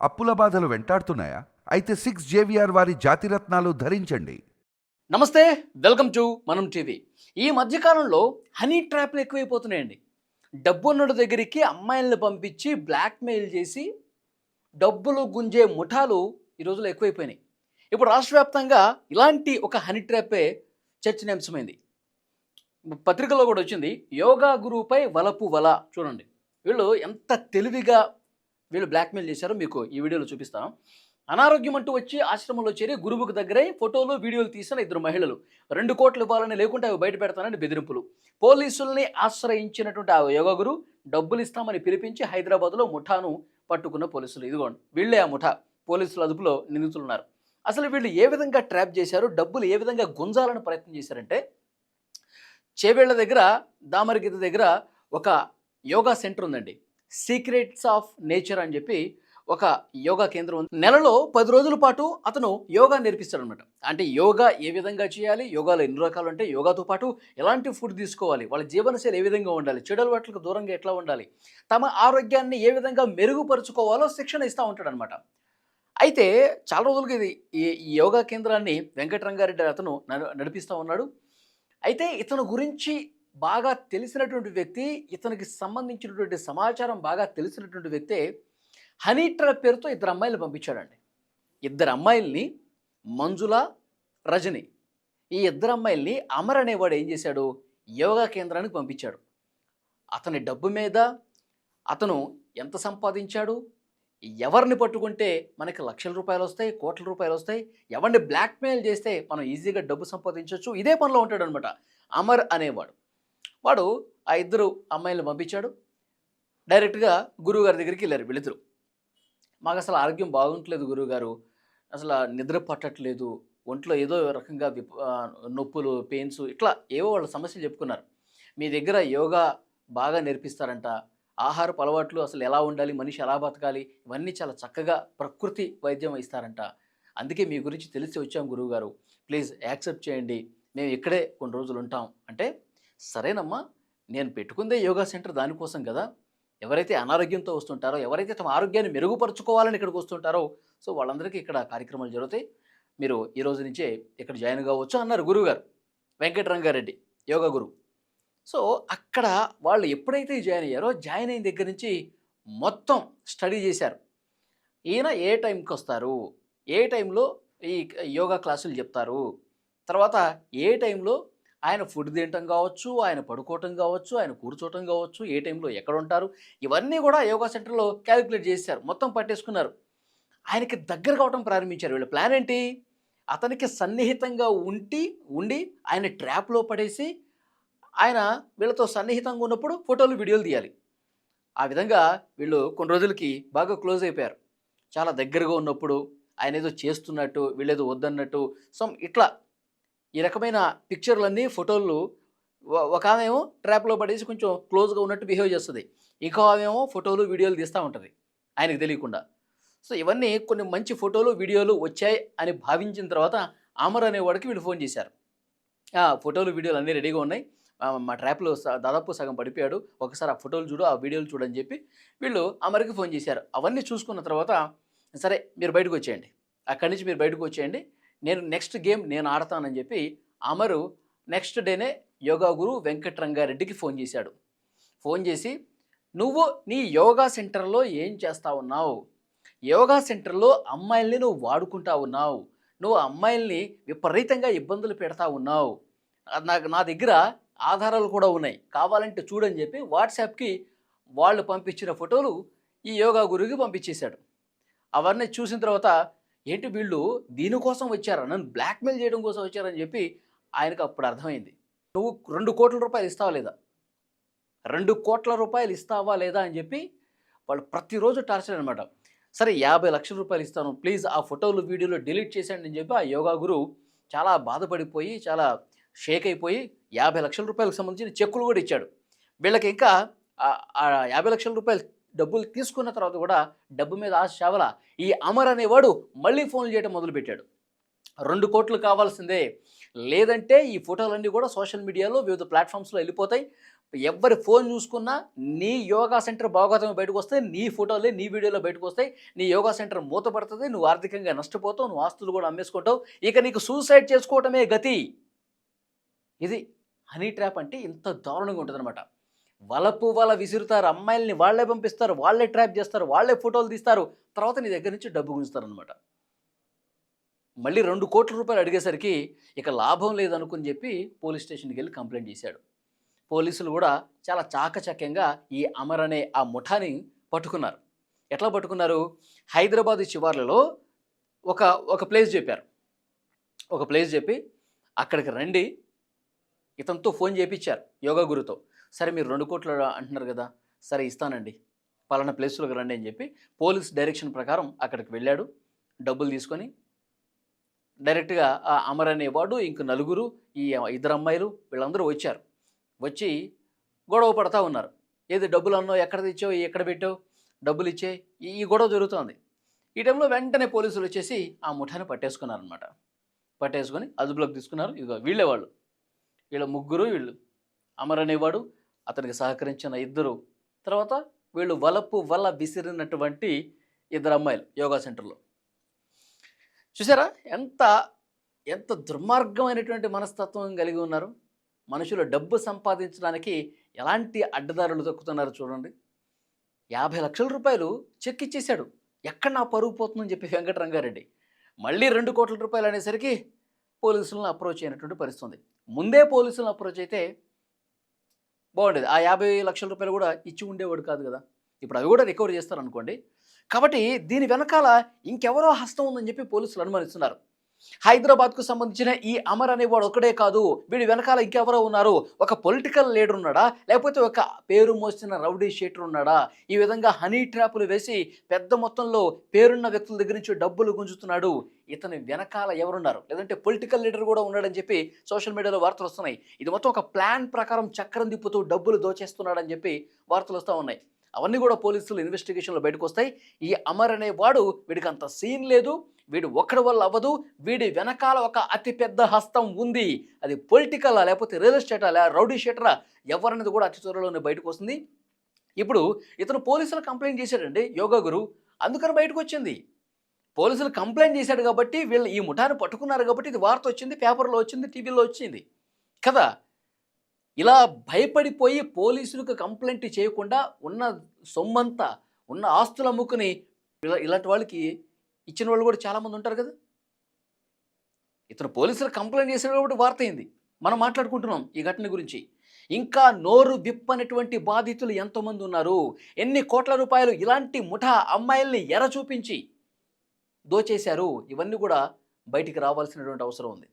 అప్పుల బాధలు వెంటాడుతున్నాయా? అయితే సిక్స్ జేవిఆర్ వారి జాతిరత్నాలు ధరించండి. నమస్తే వెల్కమ్ టు మనం టీవీ. ఈ మధ్యకాలంలో హనీ ట్రాప్లు ఎక్కువైపోతున్నాయండి. డబ్బు దగ్గరికి అమ్మాయిలను పంపించి బ్లాక్మెయిల్ చేసి డబ్బులు గుంజే ముఠాలు ఈ రోజుల్లో ఎక్కువైపోయినాయి. ఇప్పుడు రాష్ట్ర వ్యాప్తంగా ఇలాంటి ఒక హనీ ట్రాపే చర్చనీయాంశమైంది. పత్రికలో కూడా వచ్చింది యోగా గురువుపై వలపు వల. చూడండి వీళ్ళు ఎంత తెలివిగా వీళ్ళు బ్లాక్మెయిల్ చేశారు మీకు ఈ వీడియోలో చూపిస్తాను. అనారోగ్యం అంటూ వచ్చి ఆశ్రమంలో చేరి గురువుకు దగ్గరై ఫోటోలు వీడియోలు తీసిన ఇద్దరు మహిళలు. రెండు కోట్లు ఇవ్వాలని లేకుంటే అవి బయట పెడతానని బెదిరింపులు. పోలీసుల్ని ఆశ్రయించినటువంటి ఆ యోగా గురు డబ్బులు ఇస్తామని పిలిపించి హైదరాబాద్లో ముఠాను పట్టుకున్న పోలీసులు. ఇదిగోండి వీళ్ళే ఆ ముఠా. పోలీసుల అదుపులో నిందితులున్నారు. అసలు వీళ్ళు ఏ విధంగా ట్రాప్ చేశారు? డబ్బులు ఏ విధంగా గుంజాలని ప్రయత్నం చేశారంటే చేవేళ్ళ దగ్గర దామరగిద్ద దగ్గర ఒక యోగా సెంటర్ ఉందండి. సీక్రెట్స్ ఆఫ్ నేచర్ అని చెప్పి ఒక యోగా కేంద్రం ఉంది. నెలలో పది రోజుల పాటు అతను యోగా నేర్పిస్తాడు అనమాట అంటే యోగా ఏ విధంగా చేయాలి యోగాలో ఎన్ని రకాలు అంటే యోగాతో పాటు ఎలాంటి ఫుడ్ తీసుకోవాలి వాళ్ళ జీవనశైలి ఏ విధంగా ఉండాలి చెడు అలవాట్లకు దూరంగా ఎట్లా ఉండాలి తమ ఆరోగ్యాన్ని ఏ విధంగా మెరుగుపరుచుకోవాలో శిక్షణ ఇస్తూ ఉంటాడు అనమాట అయితే చాలా రోజులుగా ఇది ఈ ఈ యోగా కేంద్రాన్ని వెంకటరంగారెడ్డి అతను నడు- నడిపిస్తూ ఉన్నాడు. అయితే ఇతను గురించి బాగా తెలిసినటువంటి వ్యక్తి ఇతనికి సంబంధించినటువంటి సమాచారం బాగా తెలిసినటువంటి వ్యక్తే హనీ ట్రాప్ పేరుతో ఇద్దరు అమ్మాయిలు పంపించాడండి. ఇద్దరు అమ్మాయిల్ని మంజుల రజని. ఈ ఇద్దరు అమ్మాయిల్ని అమర్ అనేవాడు ఏం చేశాడు? యోగా కేంద్రానికి పంపించాడు. అతని డబ్బు మీద అతను ఎంత సంపాదించాడు? ఎవరిని పట్టుకుంటే మనకి లక్షల రూపాయలు వస్తాయి కోట్ల రూపాయలు వస్తాయి? ఎవరిని బ్లాక్మెయిల్ చేస్తే మనం ఈజీగా డబ్బు సంపాదించవచ్చు ఇదే పనిలో ఉంటాడు అనమాట అమర్ అనేవాడు. వాడు ఆ ఇద్దరు అమ్మాయిలను పంపించాడు. డైరెక్ట్గా గురువు గారి దగ్గరికి వెళ్ళారు వెళుతురు మాకు అసలు ఆరోగ్యం బాగుంటలేదు గురువుగారు. అసలు నిద్ర పట్టట్లేదు. ఒంట్లో ఏదో రకంగా నొప్పులు పెయిన్స్ ఇట్లా ఏవో వాళ్ళ సమస్యలు చెప్పుకున్నారు. మీ దగ్గర యోగా బాగా నేర్పిస్తారంట. ఆహారపు అలవాట్లు అసలు ఎలా ఉండాలి? మనిషి ఎలా బతకాలి? ఇవన్నీ చాలా చక్కగా ప్రకృతి వైద్యం ఇస్తారంట. అందుకే మీ గురించి తెలిసి వచ్చాం గురువుగారు. ప్లీజ్ యాక్సెప్ట్ చేయండి. మేము ఇక్కడే కొన్ని రోజులు ఉంటాం. అంటే సరేనమ్మా నేను పెట్టుకుందే యోగా సెంటర్ దానికోసం కదా. ఎవరైతే అనారోగ్యంతో వస్తుంటారో ఎవరైతే తమ ఆరోగ్యాన్ని మెరుగుపరుచుకోవాలని ఇక్కడికి వస్తుంటారో సో వాళ్ళందరికీ ఇక్కడ కార్యక్రమాలు జరుగుతాయి. మీరు ఈ రోజు నుంచే ఇక్కడ జాయిన్ కావచ్చు అన్నారు గురువుగారు వెంకటరంగారెడ్డి యోగా గురువు. సో అక్కడ వాళ్ళు ఎప్పుడైతే జాయిన్ అయ్యారో జాయిన్ అయిన దగ్గర నుంచి మొత్తం స్టడీ చేశారు. ఈయన ఏ టైంకి వస్తారు? ఏ టైంలో ఈ యోగా క్లాసులు చెప్తారు? తర్వాత ఏ టైంలో ఆయన ఫుడ్ తినటం కావచ్చు ఆయన పడుకోవటం కావచ్చు ఆయన కూర్చోవటం కావచ్చు ఏ టైంలో ఎక్కడ ఉంటారు ఇవన్నీ కూడా యోగా సెంటర్లో క్యాలిక్యులేట్ చేశారు మొత్తం పట్టేసుకున్నారు. ఆయనకి దగ్గర కావటం ప్రారంభించారు. వీళ్ళ ప్లాన్ ఏంటి? అతనికి సన్నిహితంగా ఉండి ఉండి ఆయన ట్రాప్లో పడేసి ఆయన వీళ్ళతో సన్నిహితంగా ఉన్నప్పుడు ఫోటోలు వీడియోలు తీయాలి. ఆ విధంగా వీళ్ళు కొన్ని రోజులకి బాగా క్లోజ్ అయిపోయారు. చాలా దగ్గరగా ఉన్నప్పుడు ఆయన ఏదో చేస్తున్నట్టు వీళ్ళేదో వద్దన్నట్టు సో ఇట్లా ఈ రకమైన పిక్చర్లన్నీ ఫోటోలు ఒక ఆమెమో ట్రాప్లో పడేసి కొంచెం క్లోజ్గా ఉన్నట్టు బిహేవ్ చేస్తుంది. ఇంకో ఆమెమో ఫోటోలు వీడియోలు తీస్తూ ఉంటుంది ఆయనకు తెలియకుండా. సో ఇవన్నీ కొన్ని మంచి ఫోటోలు వీడియోలు వచ్చాయి అని భావించిన తర్వాత అమర్ అనేవాడికి వీళ్ళు ఫోన్ చేశారు. ఫోటోలు వీడియోలు అన్నీ రెడీగా ఉన్నాయి. మా ట్రాప్లో స- దాదాపు సగం పడిపోయాడు. ఒకసారి ఆ ఫోటోలు చూడు ఆ వీడియోలు చూడని చెప్పి వీళ్ళు అమర్కి ఫోన్ చేశారు. అవన్నీ చూసుకున్న తర్వాత సరే మీరు బయటకు వచ్చేయండి. అక్కడి నుంచి మీరు బయటకు వచ్చేయండి. నేను నెక్స్ట్ గేమ్ నేను ఆడతానని చెప్పి అమరు నెక్స్ట్ డేనే యోగా గురు వెంకటరంగారెడ్డికి ఫోన్ చేశాడు. ఫోన్ చేసి నువ్వు నీ యోగా సెంటర్లో ఏం చేస్తా ఉన్నావు? యోగా సెంటర్లో అమ్మాయిల్ని నువ్వు వాడుకుంటా ఉన్నావు. నువ్వు అమ్మాయిల్ని విపరీతంగా ఇబ్బందులు పెడతా ఉన్నావు. నాకు నా దగ్గర ఆధారాలు కూడా ఉన్నాయి. కావాలంటే చూడని చెప్పి వాట్సాప్కి వాళ్ళు పంపించిన ఫోటోలు ఈ యోగా గురువుకి పంపించేశాడు. అవన్నీ చూసిన తర్వాత ఏంటి వీళ్ళు దీనికోసం వచ్చారా? నన్ను బ్లాక్మెయిల్ చేయడం కోసం వచ్చారని చెప్పి ఆయనకు అప్పుడు అర్థమైంది. నువ్వు రెండు కోట్ల రూపాయలు ఇస్తావా లేదా? రెండు కోట్ల రూపాయలు ఇస్తావా లేదా అని చెప్పి వాళ్ళు ప్రతిరోజు టార్చర్ అనమాట సరే యాభై లక్షల రూపాయలు ఇస్తాను. ప్లీజ్ ఆ ఫోటోలు వీడియోలు డిలీట్ చేసేయండి అని చెప్పి ఆ యోగా గురు చాలా బాధపడిపోయి చాలా షేక్ అయిపోయి యాభై లక్షల రూపాయలకు సంబంధించిన చెక్కులు కూడా ఇచ్చాడు. వీళ్ళకి ఇంకా ఆ యాభై లక్షల రూపాయలు డబ్బులు తీసుకున్న తర్వాత కూడా డబ్బు మీద ఆశ చావల. ఈ అమర్ అనేవాడు మళ్ళీ ఫోన్లు చేయడం మొదలుపెట్టాడు. రెండు కోట్లు కావాల్సిందే. లేదంటే ఈ ఫోటోలన్నీ కూడా సోషల్ మీడియాలో వివిధ ప్లాట్ఫామ్స్లో వెళ్ళిపోతాయి. ఎవరి ఫోన్ చూసుకున్నా నీ యోగా సెంటర్ భాగోతం బయటకు వస్తే నీ ఫోటోలే నీ వీడియోలో బయటకు వస్తాయి. నీ యోగా సెంటర్ మూతపడుతుంది. నువ్వు ఆర్థికంగా నష్టపోతావు. నువ్వు ఆస్తులు కూడా అమ్మేసుకుంటావు. ఇక నీకు సూసైడ్ చేసుకోవటమే గతి. ఇది హనీ ట్రాప్ అంటే ఇంత దారుణంగా ఉంటుందన్నమాట. వలపు వల విసురుతారు అమ్మాయిల్ని వాళ్ళే పంపిస్తారు వాళ్ళే ట్రాప్ చేస్తారు వాళ్ళే ఫోటోలు తీస్తారు. తర్వాత నీ దగ్గర నుంచి డబ్బు గుంజుతారు అనమాట మళ్ళీ రెండు కోట్ల రూపాయలు అడిగేసరికి ఇక లాభం లేదనుకుని చెప్పి పోలీస్ స్టేషన్కి వెళ్ళి కంప్లైంట్ చేశాడు. పోలీసులు కూడా చాలా చాకచక్యంగా ఈ అమర్ అనే ఆ ముఠాని పట్టుకున్నారు. ఎట్లా పట్టుకున్నారు? హైదరాబాద్ శివార్లలో ఒక ఒక ప్లేస్ చెప్పారు. ఒక ప్లేస్ చెప్పి అక్కడికి రండి. ఇతనితో ఫోన్ చేయించారు యోగా గురుతో. సరే మీరు రెండు కోట్లు అంటున్నారు కదా సరే ఇస్తానండి. పలానా ప్లేస్లోకి రండి అని చెప్పి పోలీస్ డైరెక్షన్ ప్రకారం అక్కడికి వెళ్ళాడు. డబ్బులు తీసుకొని డైరెక్ట్గా ఆ అమర్ అనేవాడు ఇంక నలుగురు ఈ ఇద్దరు అమ్మాయిలు వీళ్ళందరూ వచ్చారు. వచ్చి గొడవ పడతా ఉన్నారు. ఏది డబ్బులు అన్నావు ఎక్కడ తెచ్చావు ఎక్కడ పెట్టావు డబ్బులు ఇచ్చే ఈ ఈ గొడవ జరుగుతోంది. ఈ టైంలో వెంటనే పోలీసులు వచ్చేసి ఆ ముఠాన్ని పట్టేసుకున్నారనమాట పట్టేసుకొని అదుపులోకి తీసుకున్నారు. ఇదిగో వీళ్ళే వాళ్ళు. వీళ్ళ ముగ్గురు వీళ్ళు అమర్ అనేవాడు అతనికి సహకరించిన ఇద్దరు. తర్వాత వీళ్ళు వలపు వల విసిరినటువంటి ఇద్దరు అమ్మాయిలు యోగా సెంటర్లో. చూసారా? ఎంత ఎంత దుర్మార్గమైనటువంటి మనస్తత్వం కలిగి ఉన్నారు. మనుషులు డబ్బు సంపాదించడానికి ఎలాంటి అడ్డదారులు తొక్కుతున్నారు చూడండి. యాభై లక్షల రూపాయలు చెక్ ఇచ్చేశాడు. ఎక్కడ నా పరుగు పోతుందని చెప్పి వెంకటరంగారెడ్డి. మళ్ళీ రెండు కోట్ల రూపాయలు అనేసరికి పోలీసులను అప్రోచ్ అయినటువంటి పరిస్థితుంది. ముందే పోలీసులను అప్రోచ్ అయితే బాగుండేది. ఆ యాభై లక్షల రూపాయలు కూడా ఇచ్చి ఉండేవాడు కాదు కదా. ఇప్పుడు అవి కూడా రికవర్ చేస్తారు అనుకోండి కాబట్టి దీని వెనకాల ఇంకెవరో హస్తం ఉందని చెప్పి పోలీసులు అనుమానిస్తున్నారు. హైదరాబాద్కు సంబంధించిన ఈ అమర్ అనేవాడు ఒకడే కాదు. వీడి వెనకాల ఇంకెవరో ఉన్నారు. ఒక పొలిటికల్ లీడర్ ఉన్నాడా? లేకపోతే ఒక పేరు మోసిన రౌడీ షీటర్ ఉన్నాడా? ఈ విధంగా హనీ ట్రాపులు వేసి పెద్ద మొత్తంలో పేరున్న వ్యక్తుల దగ్గర నుంచి డబ్బులు గుంజుతున్నాడు. ఇతని వెనకాల ఎవరున్నారు? లేదంటే పొలిటికల్ లీడర్ కూడా ఉన్నాడని చెప్పి సోషల్ మీడియాలో వార్తలు వస్తున్నాయి. ఇది మొత్తం ఒక ప్లాన్ ప్రకారం చక్రం తిప్పుతూ డబ్బులు దోచేస్తున్నాడని చెప్పి వార్తలు వస్తూ ఉన్నాయి. అవన్నీ కూడా పోలీసులు ఇన్వెస్టిగేషన్లో బయటకు వస్తాయి ఈ అమర్ అనే వాడు వీడికి అంత సీన్ లేదు. వీడు ఒక్కడి వల్ల అవ్వదు. వీడి వెనకాల ఒక అతిపెద్ద హస్తం ఉంది. అది పొలిటికలా లేకపోతే రియల్ ఎస్టేటా లే రౌడీ షేటరా? ఎవరనేది కూడా అతి త్వరలోనే బయటకు వస్తుంది ఇప్పుడు ఇతను పోలీసులు కంప్లైంట్ చేశాడండి యోగా గురు. అందుకని బయటకు వచ్చింది పోలీసులు కంప్లైంట్ చేశాడు కాబట్టి వీళ్ళు ఈ ముఠాన్ని పట్టుకున్నారు కాబట్టి ఇది వార్త వచ్చింది పేపర్లో వచ్చింది టీవీలో వచ్చింది. కదా? ఇలా భయపడిపోయి పోలీసులకు కంప్లైంట్ చేయకుండా ఉన్న సొమ్మంతా ఉన్న ఆస్తులు అమ్ముకుని ఇలా ఇలాంటి వాళ్ళకి ఇచ్చిన వాళ్ళు కూడా చాలామంది ఉంటారు కదా. ఇతను పోలీసులు కంప్లైంట్ చేసిన కాబట్టి వార్త అయింది. మనం మాట్లాడుకుంటున్నాం ఈ ఘటన గురించి. ఇంకా నోరు విప్పనటువంటి బాధితులు ఎంతోమంది ఉన్నారు? ఎన్ని కోట్ల రూపాయలు ఇలాంటి ముఠా అమ్మాయిల్ని ఎర చూపించి దోచేశారు? ఇవన్నీ కూడా బయటికి రావాల్సినటువంటి అవసరం ఉంది.